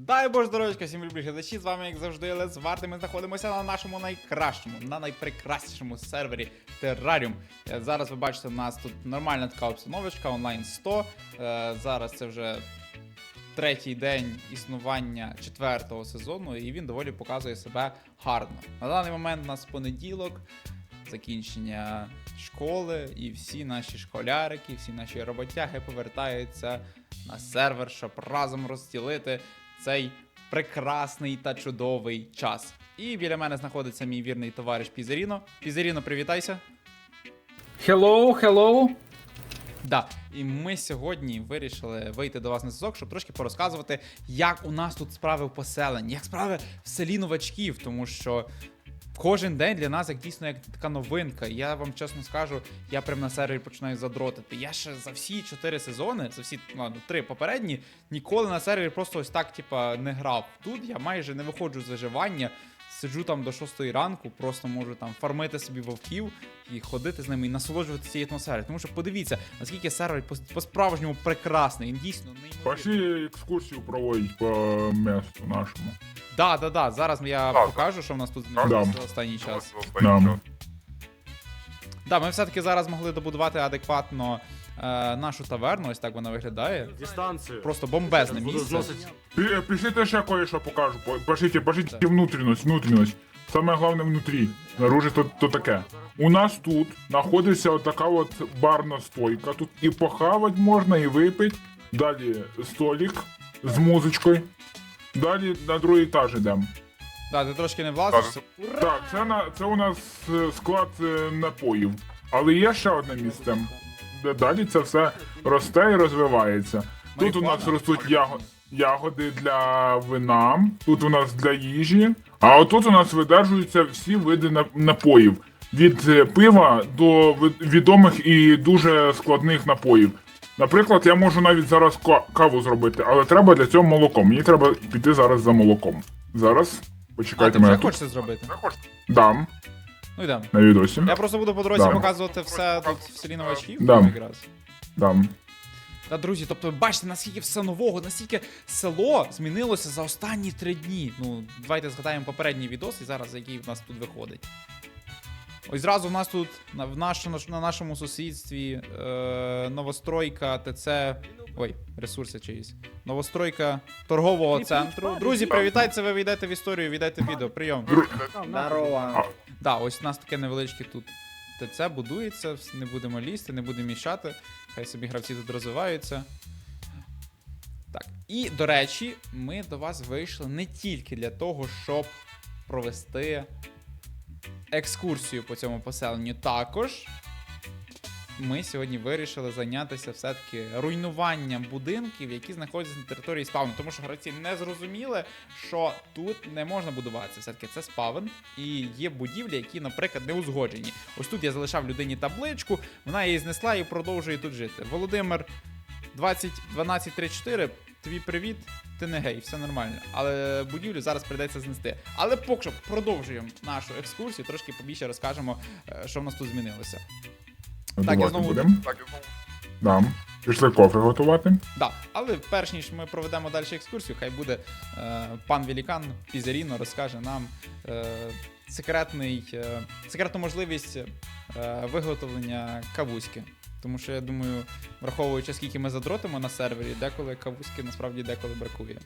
Дай Боже здоров'ячка, всім любі глядачі, з вами, як завжди, Лес Варди. Ми знаходимося на нашому найкращому, на найпрекраснішому сервері Terrarium. Е, Зараз ви бачите, у нас тут нормальна така обстановочка, онлайн 100. Е, Зараз це вже третій день існування четвертого сезону, і він доволі показує себе гарно. На даний момент у нас понеділок, закінчення школи, і всі наші школярики, всі наші роботяги повертаються на сервер, щоб разом розділити цей прекрасний та чудовий час. І біля мене знаходиться мій вірний товариш Пізеріно. Пізеріно, привітайся. Hello, hello. Да, і ми сьогодні вирішили вийти до вас на зв'язок, щоб трошки порозказувати, як у нас тут справи в поселенні, як справи в селі новачків, тому що. Кожен день для нас як дійсно як така новинка. Я вам чесно скажу, я прям на сервері починаю задротити. Я ще за всі чотири сезони, за всі ладно, три попередні, ніколи на сервері просто ось так, типа, не грав. Тут я майже не виходжу з виживання, сиджу там до 6 ранку, просто можу там фармити собі вовків і ходити з ними і насолоджуватися цією атмосферою. Тому що подивіться, наскільки сервер по- по-справжньому прекрасний. Він дійсно неймовірний. Пошли екскурсію проводить по місту нашому. Да, да, да. Зараз я Так. покажу, що в нас тут Да. змінилося за останній час. Да. Да, ми все-таки зараз могли добудувати адекватно е, нашу таверну, ось так вона виглядає. Дистанцію. Просто бомбезне Буду місце. зносити. Пі- Пішлите ще кое-що покажу. По- Пошлите, пошлите Так. внутрішність, внутрішність. Саме головне внутрі. Наружі то, то таке. У нас тут знаходиться отака от барна стойка. Тут і похавати можна, і випити. Далі столик з музичкою. Далі на другий етаж йдемо. Да, ти трошки не влазиш. Так, це, на, це у нас е, склад е, напоїв. Але є ще одне місце, далі це все росте і розвивається. Тут у нас ростуть яго- ягоди для вина, тут у нас для їжі, а отут у нас видержуються всі види напоїв. Від е, пива до відомих і дуже складних напоїв. Наприклад, я можу навіть зараз каву зробити, але треба для цього молоко. Мені треба піти зараз за молоком. Зараз. А, Почекайте ти мене тут. хочеш це зробити? Дам Ну йдемо. на відосі. Я просто буду по дорозі Да. показувати все тут в селі новачків. Да. Якраз. Дам. Та друзі, тобто ви бачите, наскільки все нового, наскільки село змінилося за останні три дні. Ну, давайте згадаємо попередній відос, і зараз який в нас тут виходить. Ось зразу в нас тут на, в наш, на нашому сусідстві е, новостройка ТЦ. Ой, ресурси чиїсь. Новостройка торгового центру. Друзі, привітайте, ви війдете в історію, війдете в відео. Прийом. Здорово. Да, ось у нас таке невеличке тут ТЦ будується, не будемо лізти, не будемо мішати. Хай собі гравці тут розвиваються. Так, і до речі, ми до вас вийшли не тільки для того, щоб провести екскурсію по цьому поселенню. Також ми сьогодні вирішили зайнятися все-таки руйнуванням будинків, які знаходяться на території спавну. Тому що гравці не зрозуміли, що тут не можна будуватися. Все-таки це спавн, і є будівлі, які, наприклад, не узгоджені. Ось тут я залишав людині табличку, вона її знесла і продовжує тут жити. Володимир 20 12 34, тобі привіт. Ти не гей, все нормально. Але будівлю зараз прийдеться знести. Але поки що продовжуємо нашу екскурсію, трошки побільше розкажемо, е, що в нас тут змінилося. Готувати знову- будемо. Дам. Пішли кофе готувати. Да, але перш ніж ми проведемо далі екскурсію, хай буде е, пан Велікан Пізеріно розкаже нам е, секретний, е, секретну можливість е, виготовлення кавуськи. Тому що я думаю, враховуючи, скільки ми задротимо на сервері, деколи кавуськи насправді деколи бракує.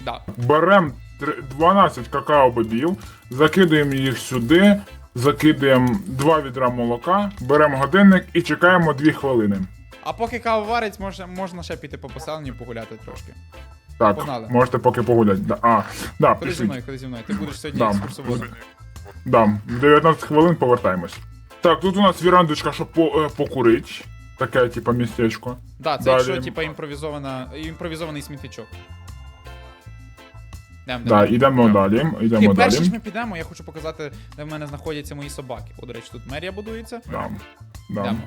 Да. Беремо 12 какао-бобів, закидаємо їх сюди, закидаємо 2 відра молока, беремо годинник і чекаємо 2 хвилини. А поки кава варить, можна, можна ще піти по поселенню погуляти трошки. Так, Погнали. можете поки погуляти. Да. А, да, Ходи зі мною, ходи зі мною. Ти будеш сьогодні Да. екскурсоводом. Дам. В 19 хвилин повертаємось. Так, тут у нас вірандочка, щоб по, е, покурити. Таке, типа, містечко. Да, це Далі. якщо типа імпровізована, імпровізований смітничок. Дем, Да, ідемо далі. Ідемо Ні, перш ніж далі. ми підемо, я хочу показати, де в мене знаходяться мої собаки. О, до речі, тут мерія будується. Да. Да. Йдемо.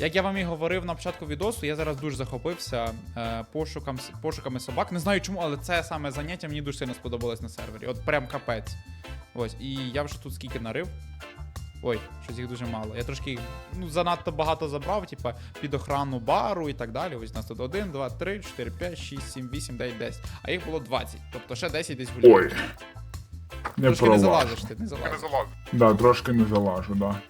Як я вам і говорив на початку відосу, я зараз дуже захопився е, пошуком, пошуками собак. Не знаю чому, але це саме заняття мені дуже сильно сподобалось на сервері. От прям капець. Ось, і я вже тут скільки нарив. Ой, щось їх дуже мало. Я трошки їх ну, занадто багато забрав, типа під охрану бару і так далі. Ось у нас тут 1, 2, 3, 4, 5, 6, 7, 8, 9, 10. А їх було 20. Тобто ще 10 десь гуляє. Ой. Не Трошки не права. залазиш ти, не залазиш. Да, трошки не залажу, да.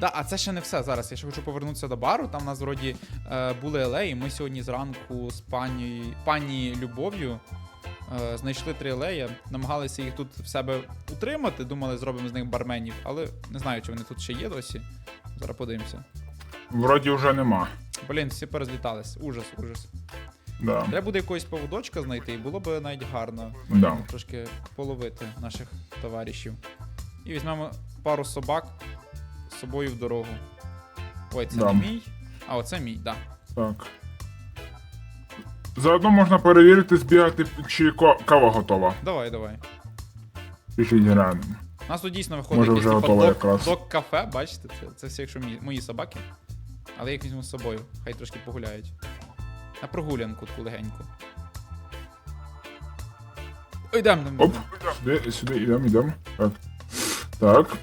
Да, а це ще не все. Зараз я ще хочу повернутися до бару. Там у нас вроді е, були алеї. Ми сьогодні зранку з пані, пані Любов'ю знайшли три алеї, намагалися їх тут в себе утримати. Думали, зробимо з них барменів, але не знаю, чи вони тут ще є досі. Зараз подивимося. Вроді вже нема. Блін, всі порозлітались. Ужас, ужас. Да. Треба буде якогось поводочка знайти, і було б навіть гарно Да. трошки половити наших товаришів. І візьмемо пару собак з собою в дорогу. Ой, це Да. не мій. А, оце мій, так. Да. Так. Заодно можна перевірити, збігати, чи ко- кава готова. Давай, давай. Пішіть глянемо. У нас тут дійсно виходить Може, вже типа готово якраз. док-кафе, бачите, це, це всі, якщо мої, мої собаки. Але я їх візьму з собою, хай трошки погуляють. На прогулянку таку легеньку. Ой, йдем, йдем, Оп, сюди, сюди, йдемо, йдемо. Так. Так.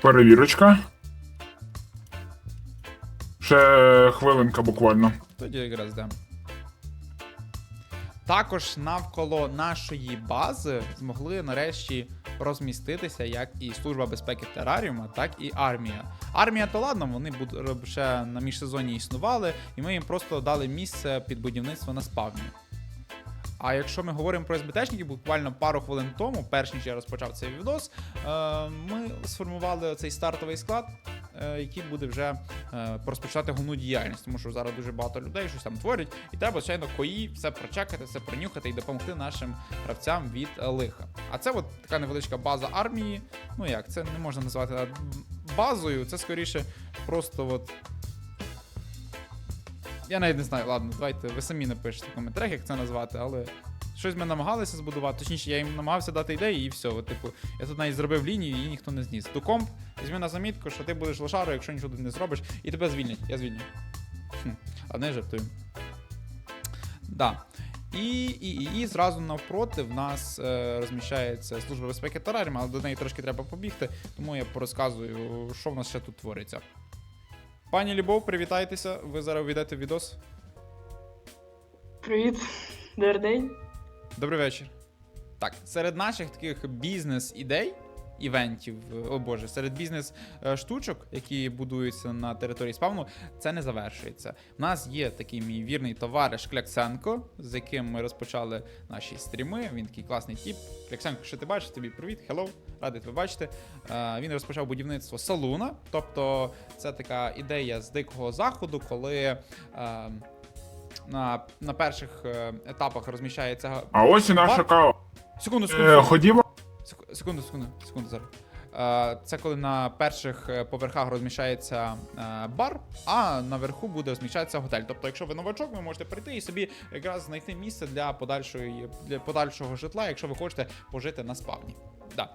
Перевірочка. Ще хвилинка буквально. Тоді якраз йдемо. Також навколо нашої бази змогли нарешті розміститися як і Служба безпеки Тераріума, так і армія. Армія, то ладно, вони ще на міжсезоні існували, і ми їм просто дали місце під будівництво на спавні. А якщо ми говоримо про СБТшників, буквально пару хвилин тому, перш ніж я розпочав цей відос, е, ми сформували цей стартовий склад, який буде вже е, розпочати головну діяльність, тому що зараз дуже багато людей щось там творять, і треба, звичайно, кої все прочекати, все пронюхати і допомогти нашим гравцям від е, лиха. А це от така невеличка база армії. Ну як, це не можна назвати е, базою, це скоріше просто от. Я навіть не знаю, ладно, давайте ви самі напишете в коментарях, як це назвати, але щось ми намагалися збудувати. Точніше, я їм намагався дати ідеї, і все. Типу, я тут навіть зробив лінію, її ніхто не зніс. До комп, візьми на замітку, що ти будеш лошарою, якщо нічого тут не зробиш, і тебе звільнять. Я звільню. Хм, а не жартую. Да. І, і, і, і зразу навпроти в нас е, розміщається Служба безпеки Тераріма, але до неї трошки треба побігти, тому я порозказую, що в нас ще тут твориться. Пані Любов, привітайтеся. Ви зараз увійдете в відос. Привіт, добрий день. Добрий вечір. Так, серед наших таких бізнес-ідей, івентів, о боже, серед бізнес-штучок, які будуються на території спавну, це не завершується. У нас є такий мій вірний товариш Кляксенко, з яким ми розпочали наші стріми. Він такий класний тіп. Кляксенко, що ти бачиш? Тобі привіт, хеллоу, радий тебе бачити. Е, Він розпочав будівництво салуна, тобто це така ідея з дикого заходу, коли. Е, На, на перших е, етапах розміщається А ось і наша кава. Секунду, секунду. Е, ходімо. Секунду, секунду, секунду зараз. Е, Це коли на перших е, поверхах розміщається е, бар, а наверху буде розміщатися готель. Тобто, якщо ви новачок, ви можете прийти і собі якраз знайти місце для подальшої для подальшого житла, якщо ви хочете пожити на спавні. Да.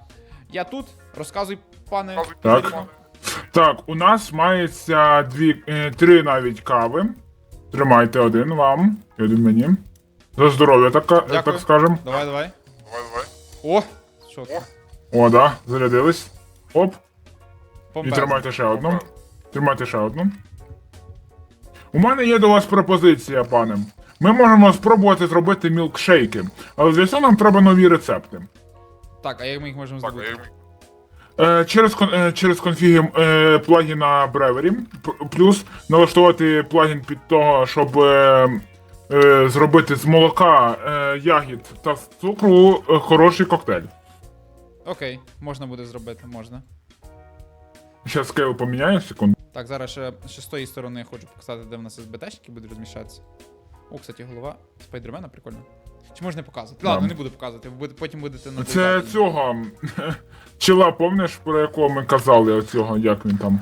Я тут розказуй, пане. Так. Так, у нас мається дві, е, три навіть кави. Тримайте один вам і один мені. За здоров'я, так, так скажем. Давай, давай. О! Що це? О, да, зарядились. Оп. І тримайте ще одну. Тримайте ще одну. У мене є до вас пропозиція, пане. Ми можемо спробувати зробити мілкшейки, але для цього нам треба нові рецепти. Так, а як ми їх можемо здобути? Е, через, е, через конфіги е, плагіна Brewery, плюс налаштувати плагін під того, щоб зробити з молока, ягід та з цукру хороший коктейль. Окей, можна буде зробити, можна. Зараз скейл поміняю секунду. Так, зараз ще, ще з тої сторони хочу показати, де в нас СБТшники будуть розміщатися. О, кстати, голова спайдермена прикольно. Чи можна показувати? Ладно, не буду показувати, ви потім будете на Це цього чела, помниш, про якого ми казали, оцього, як він там.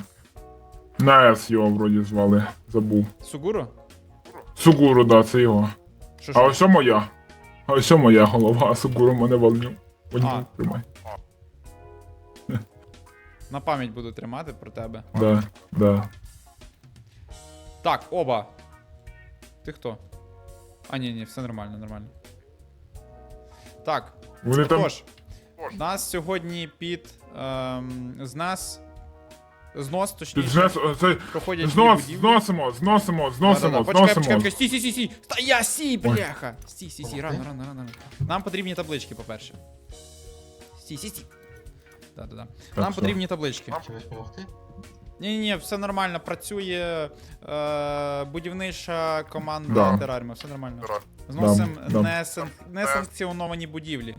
На С його вроді звали, забув. Сугуру? Сугуру, да, це його. Що А ось моя. А ось моя голова, а Сугуру мене волню. А. Тримай. На пам'ять буду тримати про тебе. Да, да. Так, оба. Ти хто? А, ні, ні, все нормально, нормально. Так, Вони там. Нас сьогодні під ем, з нас знос, точніше, це, проходять знос, будівлі. зносимо, зносимо, зносимо, Почекай, почекай, зносимо. почекай, стій, стій, стій, стій. Та я сій, бляха. Стій, стій, стій, рано, рано, рано. рано. Нам потрібні таблички, по-перше. Стій, стій, стій. Да-да-да. Нам потрібні таблички. Допомогти? Ні, ні, все нормально, працює е, будівнича команда Да. Тераріма, все нормально. Зносимо Да, да. несанк- несанкціоновані будівлі.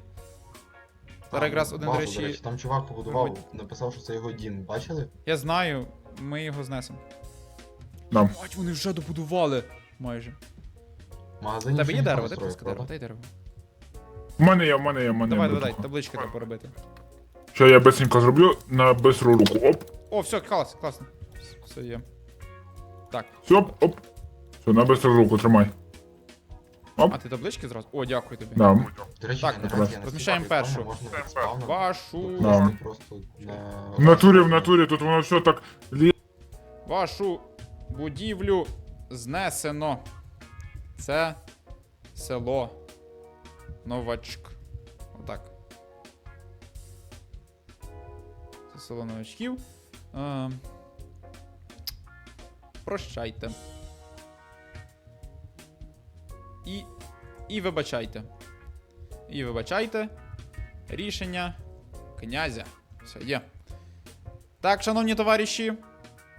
Зараз якраз один, до Базу, речі, там чувак побудував, написав, що це його дім. Бачили? я знаю, ми його знесемо. Да. Бать, вони вже добудували. Майже. В магазині Тебе ще є ніхто дерево, не дай строїв, просто дерево, правда? дай дерево. У мене є, в мене є, в мене Давай, є. давай, дай, таблички треба поробити. Що я быстренько зроблю на бистру руку. Оп, О, все, клас, класно. Все є. Так, все, оп. Все, на бистру руку, тримай. Оп, а ти таблички зразу? О, дякую тобі. да. До речі, Так, розміщаємо першу. Можна від спавна Вашу. Да. просто на... В натурі, в натурі, тут воно все так лі... Вашу будівлю знесено. Це село. Новачк. Отак. Це село новачків. Е, прощайте. І. І вибачайте. І вибачайте. Рішення князя. Все, є. Так, шановні товариші.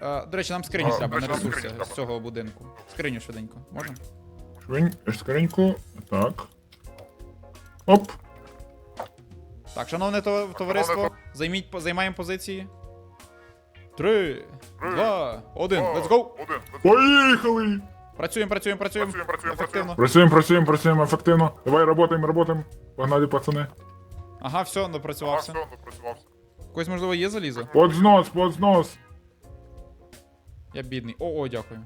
Е, до речі, нам скриню А, треба на бачу, ресурси скриню з треба. цього будинку. Скриню швиденько. Можна? Швинь, скоренько. Так. Оп. Так, шановне то- товариство, займіть, по- займаємо позиції. Три, два, один. Let's go! Поїхали! Працюємо, працюємо, працюємо. Ефективно. Працюємо, працюємо, працюємо ефективно. Давай, работаємо, работаємо. Погнали, пацани. Ага, все, допрацювався. Когось, можливо, є залізо? Под знос, под знос. Я бідний. О, о, дякую.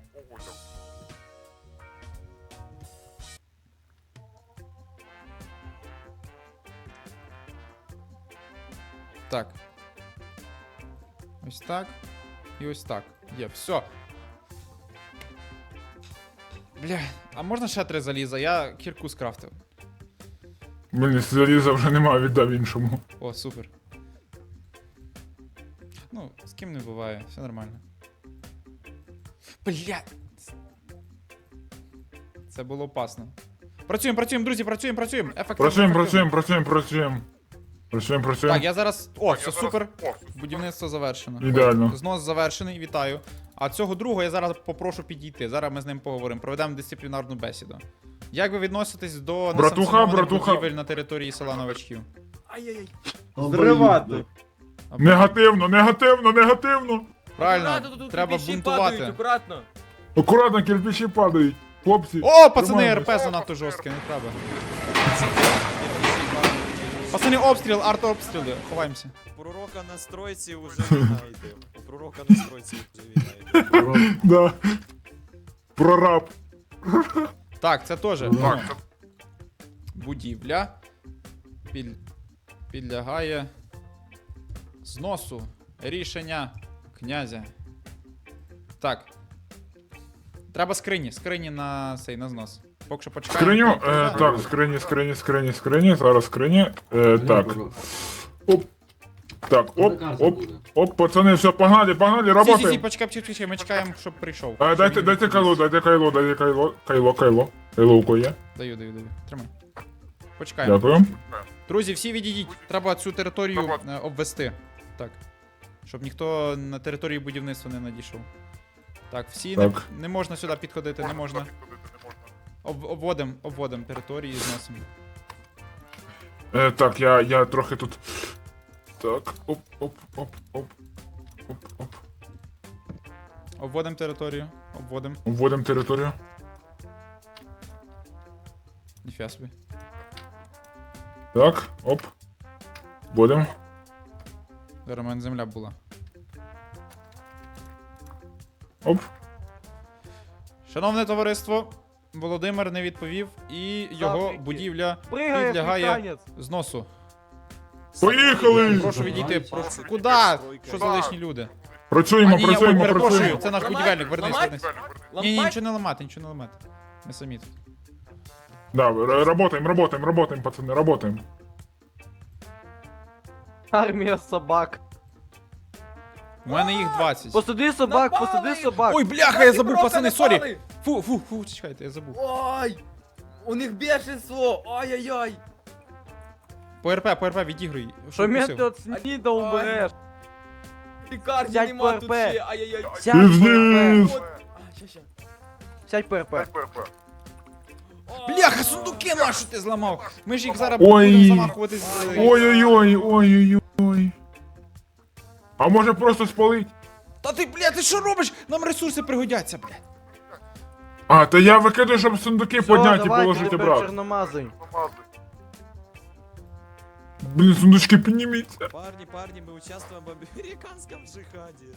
Так. Ось так. І ось так. Є, все. Бля, а можна ще три заліза? Я кірку скрафтив. Блін, заліза вже немає, віддав іншому. О, супер. Ну, з ким не буває, все нормально. Бля. Це було опасно. Працюємо, працюємо, друзі, працюємо, працюємо. Ефективно. Працюємо, ефективно. працюємо, працюємо, працюємо. Працюємо, працюємо. Так, я зараз. О, все супер. Будівництво завершено. Ідеально. Знос завершений, вітаю. А цього другого я зараз попрошу підійти. Зараз ми з ним поговоримо, проведемо дисциплінарну бесіду. Як ви відноситесь до Братуха, несанкціонованих братуха. будівель на території села новачків? Ай-яй-яй. Зривати. Негативно, негативно, негативно. Правильно, Аккуратно, тут треба кирпичі бунтувати. падають, Акуратно. Акуратно, кирпичі падають. Хлопці. О, пацани. РП занадто жорстке, не треба. Пацани, обстріл, артобстріли, ховаємося. Пророка на стройці вже війна йде. Пророка на стройці вже війна йде. Да. Прораб. Так, це теж. ну, Будівля. Під... Підлягає зносу. Рішення князя. Так. Треба скрині, скрині на цей на знос. Поки що почекаємо. Скриню. Е, так, скрині, скрині, скрині, скрині. Зараз скрині. Е, так. Оп. Так, оп, оп, оп, пацани, все, погнали, погнали, Сі, сі, сі, работаємо. почекай, почекай, почекай, ми чекаємо, щоб прийшов. Е, дайте, дайте кайло, дайте кайло, дайте кайло, кайло, кайло. Кайло у кого є? Даю, даю, даю. Тримай. Почекаємо. Дякую. Друзі, всі відійдіть. Треба цю територію е, обвести. Так. Щоб ніхто на території будівництва не надійшов. Так, всі не, Так. не можна сюди підходити, не можна. Об, обводим, обводим території зносимо. Е, так, я, я трохи тут. Так, оп, оп, оп, оп. Оп, оп. Обводим територію. Обводим. Вводимо територію. Ніфіга собі. Так, оп. Вводимо. Зараз у мене земля була. Оп. Шановне товариство, Володимир не відповів, і його Завтра. будівля Пригає підлягає африканець. зносу. Поїхали! Прошу відійти. Прошу. Куди? Що за лишні люди? Працюємо, А, ні, ой, працюємо, перепрошую, працюємо. це наш будівельник, вернись, вернись. Ні, ні, нічого не ламати, нічого не ламати. Ми самі тут. Да, р- работаем, работаем, работаем, пацаны, работаем. Армія собак. У мене їх 20. Посади собак, посади собак. Ой, бляха, я забув, пацани, сорі. Фу, фу, фу, чекайте, я забув. Ой! У них бешенство! Ай-яй-яй! По РП, по РП, відігруй. Що ти от снідав береш? Лікарні Сядь нема тут ще! Ай-яй-яй! Сядь по Пиздец. РП. От. А, ща, ща. Сядь по РП. Бляха, сундуки наші ти зламав. Ми ж їх зараз Ой. будемо замахуватись. з- Ой-ой-ой, ой-ой-ой. А може просто спалить? Та ти, бля, ти що робиш? Нам ресурси пригодяться, бля. А, та я викидаю, щоб сундуки Всё, підняти і давайте, положити тепер брат. чорномазий. Блін, сундучки підніміться. Парни, парни, мы участвуем в американском джихаде.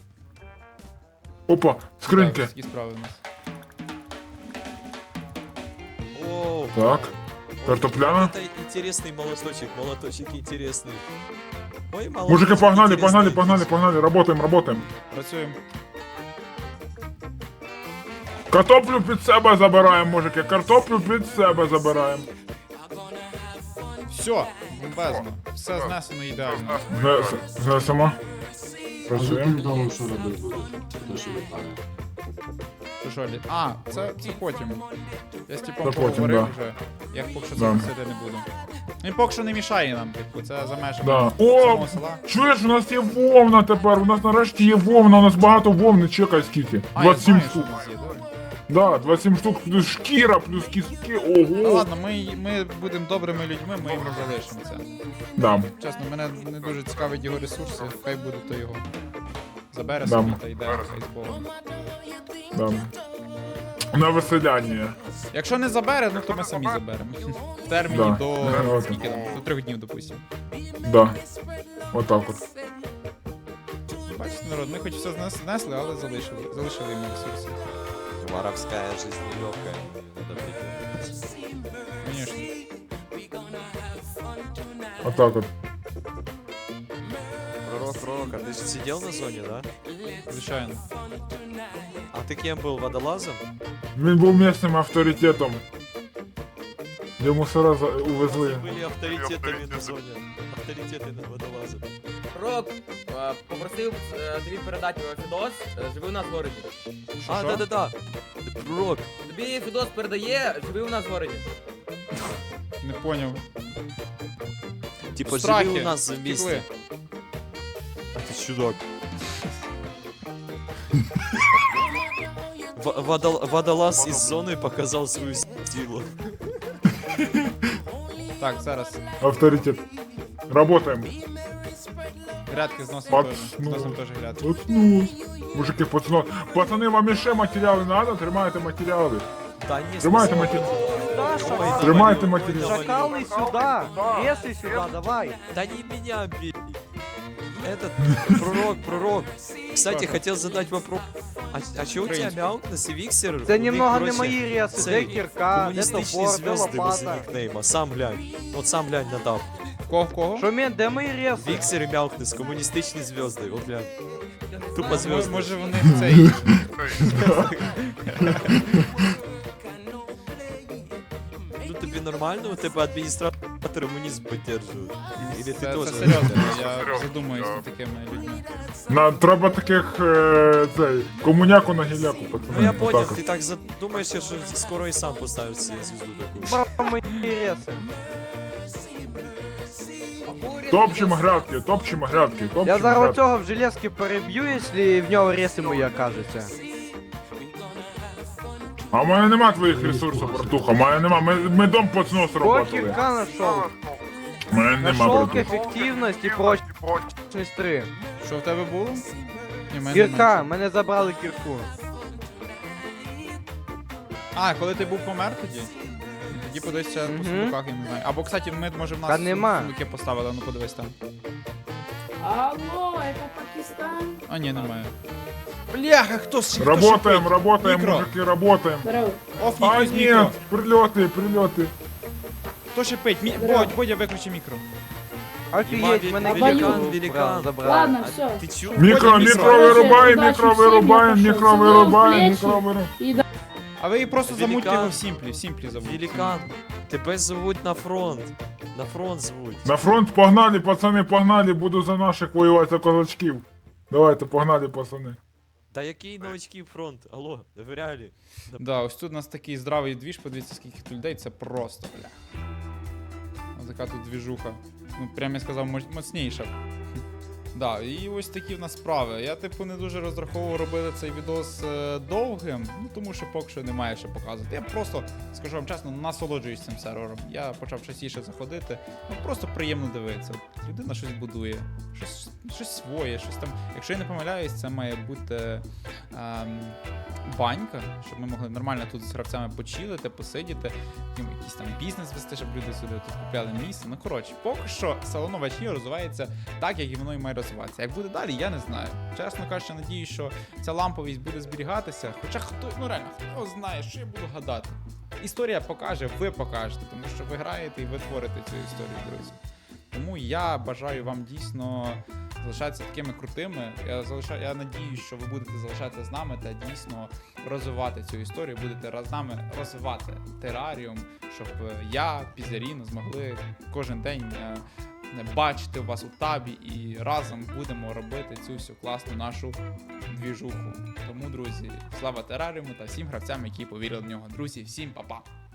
Опа, скриньки. Так, Які справи у нас? Оу. Так. Картопляна. Это интересный молоточек, молоточек интересный. Ой, молоточек Мужики, погнали, погнали, погнали, погнали, работаем, работаем. Працюємо. Картоплю під себе забираємо, мужики, картоплю під себе забираємо. Все, бомбезно. Все знесено ідеально. Вже сама. А Працюємо. яким домом що робити буде? Те, що літає. Що що, лі- А, це, це потім. Я з типом потім, поговорив да. вже. Як поки що Да. записати не буду. Він поки що не мішає нам, типу, це за межами Да. самого О, села. чуєш, у нас є вовна тепер, у нас нарешті є вовна, у нас багато вовни, чекай скільки. А, я 27 знаю, що штук. у нас є, добре. Да, 27 штук, плюс шкіра, плюс кістки, Ну ого. ладно, ми, ми будемо добрими людьми, ми йому залишимо це. Да. Чесно, мене не дуже цікавить його ресурси, хай буде то його. Забере Да. собі та йде, хай з Богом. Да. На веселяння. Якщо не забере, ну то ми самі заберемо. В терміні Да. до Да. скільки там? До трьох днів, допустимо. Да. Отак от. Бачите, народ, ми хоч все знес- знесли, але залишили. Залишили йому ресурси. Воровская жизнь нелегкая. Надо придумать. Звісно. Отак от. Пророк, пророк, а ты же сидел на зоне, да? Звичайно. А ты кем был, водолазом? Він був місцевим авторитетом. Йому мусора за- увезли. Были авторитетами на зоне. Авторитеты на водолаза. Рок, е, попросив е, тобі передати Фідос, е, живи у нас в городі. А, що? да-да-да. Пророк. Тобі Фідос передає, живи у нас в городі. Не поняв. Типа, Страхи. живи у нас Втекли. вместе. А ты чудак. В- водол- водолаз из зоны показал свою силу. Так, зараз. Авторитет. Работаем. Грядки зносимо Пацну. теж. Зносимо теж грядки. Пацну. Мужики, пацану. Пацани, вам іще матеріали надо? Тримайте матеріали. Да не, Тримайте спасибо. матеріали. Да, Ой, шакал. Тримайте давай, матеріал. давай. Шакалы сюда. Ресы сюда, давай. Да не меня бей. Этот пророк, пророк. Кстати, хотел задать вопрос. А, а чё у тебя Українською. мяукнес и виксер? Це У них, немного не короче, мої реси. цей Де кірка, де Коммунистичные топор, де звезды возле лопата. никнейма. Сам глянь. Вот сам глянь на тап. В Кого в кого? Що мен, де мої реси? Виксер и мяукнес, коммунистичные звезды. Вот глянь. Тупо Мо- звезды. Може вони цей. Ну нормально, у тебя администратор коммунизм поддерживает? Или ты Це, тоже? це серйозно, я задумаюсь над такими людьми. На, треба таких е, цей, комуняку на гіляку, пацани. Ну я понял, ты так задумаешься, что скоро и сам поставишь себе звезду такую. Бра мої реси. Топчемо грядки, топчемо грядки, топчемо Я зараз грядки. оцього в железки переб'ю, якщо в нього реси мої окажуться. А в мене нема твоїх ресурсів, братуха, в мене нема. Ми, ми дом під снос работали. кірка нашов. В мене нема, Нашов братуха. ефективність і прочність 3. Що в тебе було? Ні, в мене Кірка, немає. мене забрали кірку. А, коли ти був помер тоді? Тоді подивися по Мгм. сундуках, я не знаю. Або, кстати, ми може в нас Та нема. сундуки поставили, ну подивись там. Алло, это Пакистан. А, ні, немає. Бляха, хто ж Работаем, работаем, Мікро. мужики, работаем. Здорово. А якийсь мікро. нет, прильоти, прильоти. Хто шипить? Мі... Здорово. Бодь, Бодя, виключи мікро. Офігеть, мене великан, великан. забрали. Ладно, все. Ты чё? Мікро, Бодя, мікро мікро. вирубаємо, Удачі мікро всім, я вирубаємо, пошов. мікро Сидел в вирубаємо, плечі. мікро вирубаємо. Да, А ви її просто замутьте Великан. його в сімплі, в сімплі замутьте. Великан, тебе зовут на фронт. На фронт звуть. На фронт погнали, пацани, погнали, буду за наших воювати за козачків. Давайте, погнали, пацани. Та який новачків фронт? Алло, в реалі. Да, ось тут у нас такий здравий двіж, подивіться, скільки тут людей, це просто, бля. Ось така тут двіжуха. Ну, прям я сказав, моцніша. Да, і ось такі в нас справи. Я, типу, не дуже розраховував робити цей відос е, довгим, ну тому що поки що немає що показувати. Я просто, скажу вам чесно, насолоджуюсь цим сервером. Я почав частіше заходити. Ну просто приємно дивитися. Людина щось будує, щось, щось своє, щось там. Якщо я не помиляюсь, це має бути ем, банька, щоб ми могли нормально тут з гравцями почилити, посидіти, якийсь там бізнес вести, щоб люди сюди тут купляли місце. Ну коротше, поки що салоновачі розвивається так, як і воно і має розвиватися. Як буде далі, я не знаю. Чесно кажучи, надію, що ця ламповість буде зберігатися. Хоча хто, ну реально, хто знає, що я буду гадати. Історія покаже, ви покажете, тому що ви граєте і ви творите цю історію, друзі. Тому я бажаю вам дійсно залишатися такими крутими. Я залишаю, я надію, що ви будете залишатися з нами та дійсно розвивати цю історію, будете з нами розвивати тераріум, щоб е, я, Пізеріно, змогли кожен день е, бачити вас у табі і разом будемо робити цю всю класну нашу двіжуху. Тому, друзі, слава тераріуму та всім гравцям, які повірили в нього. Друзі, всім па-па!